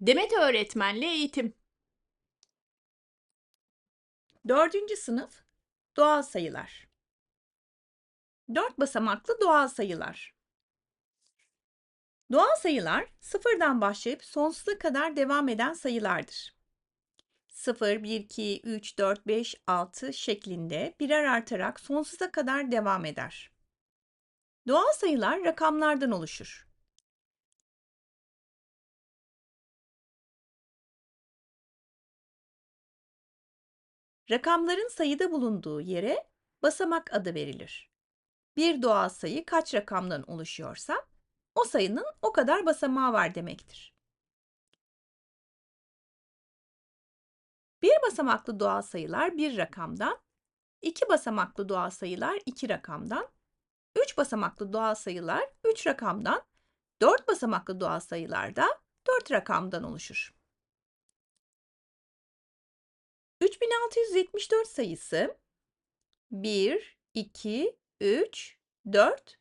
Demet Öğretmen'le Eğitim 4. sınıf Doğal Sayılar 4 basamaklı doğal sayılar Doğal sayılar sıfırdan başlayıp sonsuza kadar devam eden sayılardır. 0, 1, 2, 3, 4, 5, 6 şeklinde birer artarak sonsuza kadar devam eder. Doğal sayılar rakamlardan oluşur. Rakamların sayıda bulunduğu yere basamak adı verilir. Bir doğal sayı kaç rakamdan oluşuyorsa o sayının o kadar basamağı var demektir. Bir basamaklı doğal sayılar bir rakamdan, iki basamaklı doğal sayılar iki rakamdan, üç basamaklı doğal sayılar üç rakamdan, dört basamaklı doğal sayılar da dört rakamdan oluşur. 3674 sayısı 1, 2, 3, 4,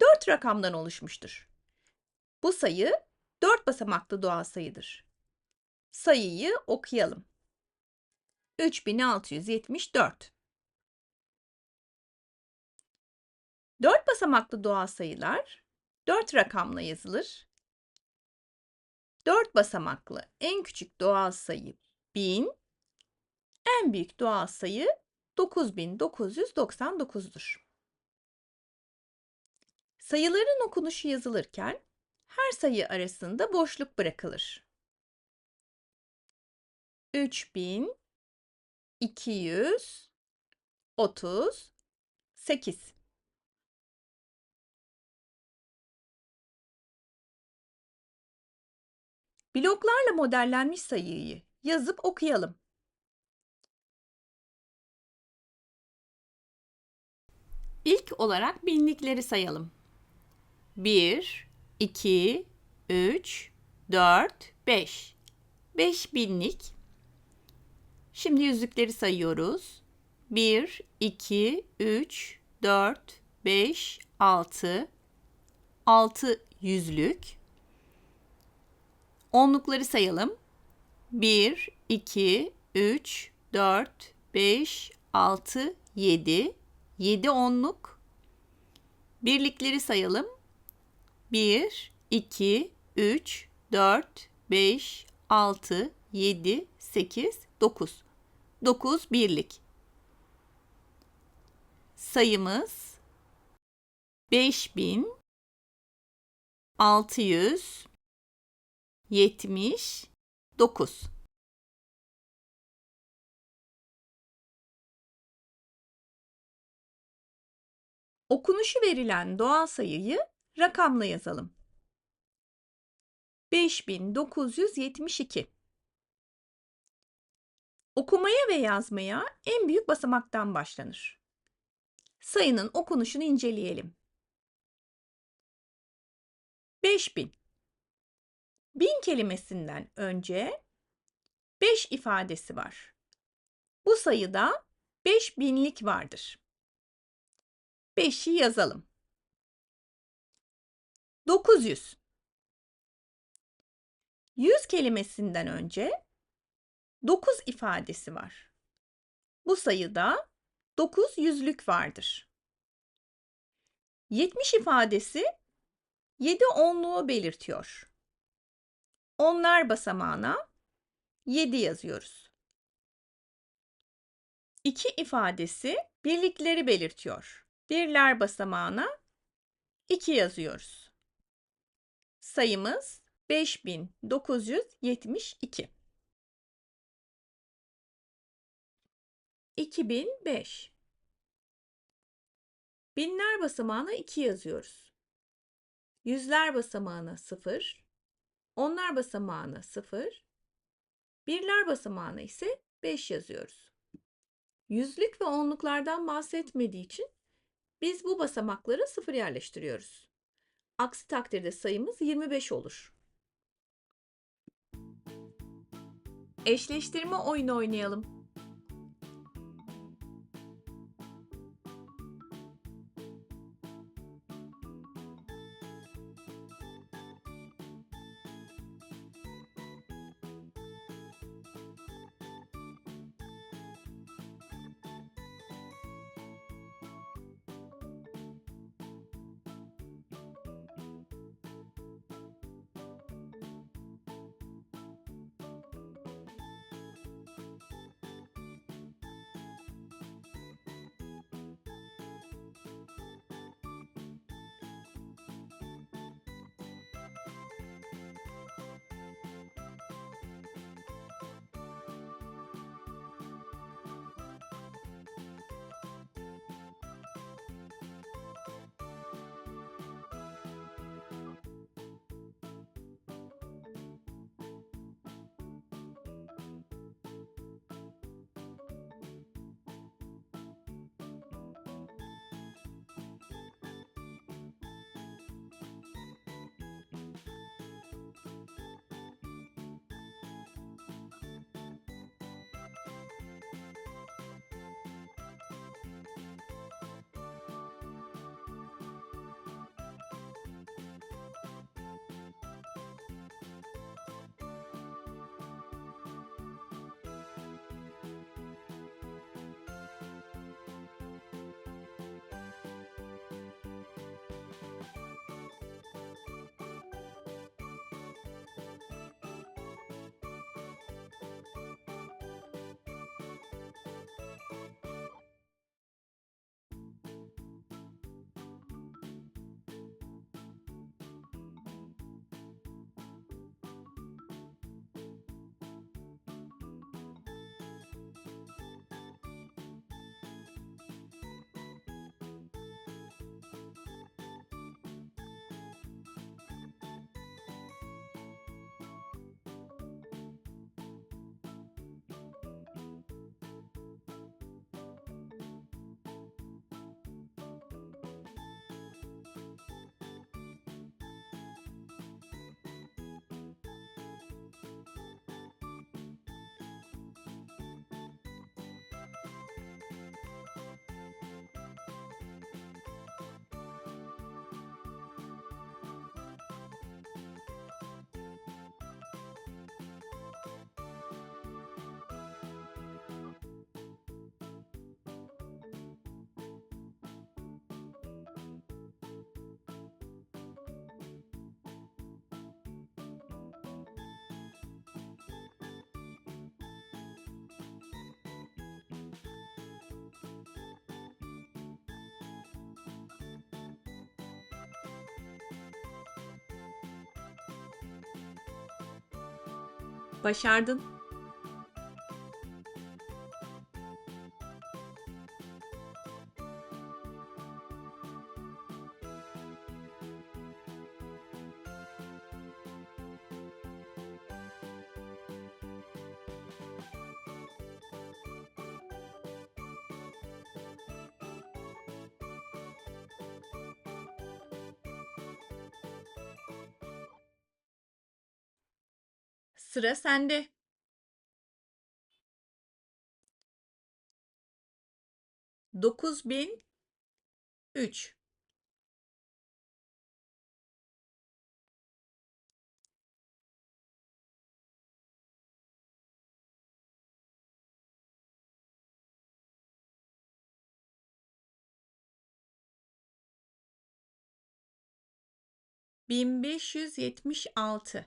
4 rakamdan oluşmuştur. Bu sayı 4 basamaklı doğal sayıdır. Sayıyı okuyalım. 3674 4 basamaklı doğal sayılar 4 rakamla yazılır. 4 basamaklı en küçük doğal sayı 1000, en büyük doğal sayı 9999'dur. Sayıların okunuşu yazılırken her sayı arasında boşluk bırakılır. 3238 Bloklarla modellenmiş sayıyı yazıp okuyalım. İlk olarak binlikleri sayalım. 1, 2, 3, 4, 5. 5 binlik. Şimdi yüzlükleri sayıyoruz. 1, 2, 3, 4, 5, 6. 6 yüzlük. Onlukları sayalım. 1, 2, 3, 4, 5, 6, 7. 7 onluk. Birlikleri sayalım. 1, 2, 3, 4, 5, 6, 7, 8, 9. 9 birlik. Sayımız 5679. Okunuşu verilen doğal sayıyı rakamla yazalım. 5972 Okumaya ve yazmaya en büyük basamaktan başlanır. Sayının okunuşunu inceleyelim. 5000 Bin kelimesinden önce 5 ifadesi var. Bu sayıda 5 binlik vardır. 5'i yazalım. 900 100 kelimesinden önce 9 ifadesi var. Bu sayıda 9 yüzlük vardır. 70 ifadesi 7 onluğu belirtiyor. Onlar basamağına 7 yazıyoruz. 2 ifadesi birlikleri belirtiyor. Birler basamağına 2 yazıyoruz. Sayımız 5972. 2005 Binler basamağına 2 yazıyoruz. Yüzler basamağına 0, onlar basamağına 0, birler basamağına ise 5 yazıyoruz. Yüzlük ve onluklardan bahsetmediği için biz bu basamaklara 0 yerleştiriyoruz. Aksi takdirde sayımız 25 olur. Eşleştirme oyunu oynayalım. Başardın. Sıra sende. Dokuz bin üç. Bin beş yüz yetmiş altı.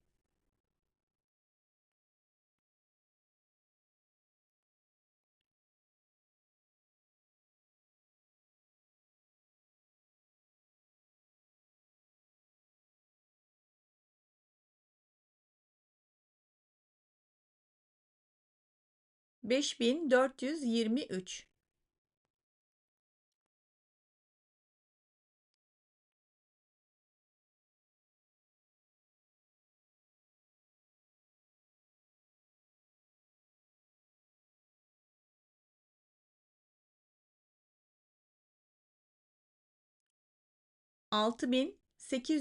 seksen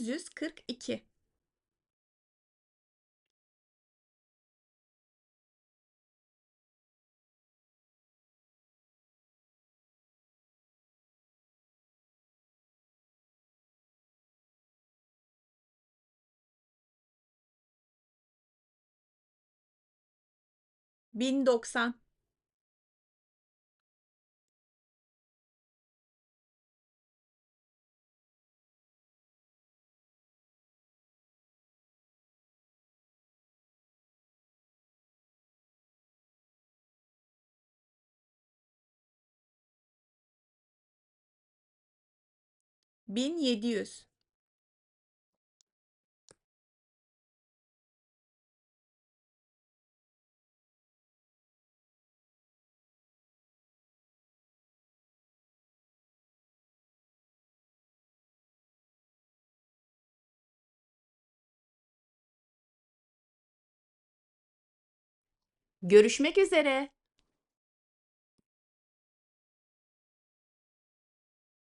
beş. 1090 1700 Görüşmek üzere.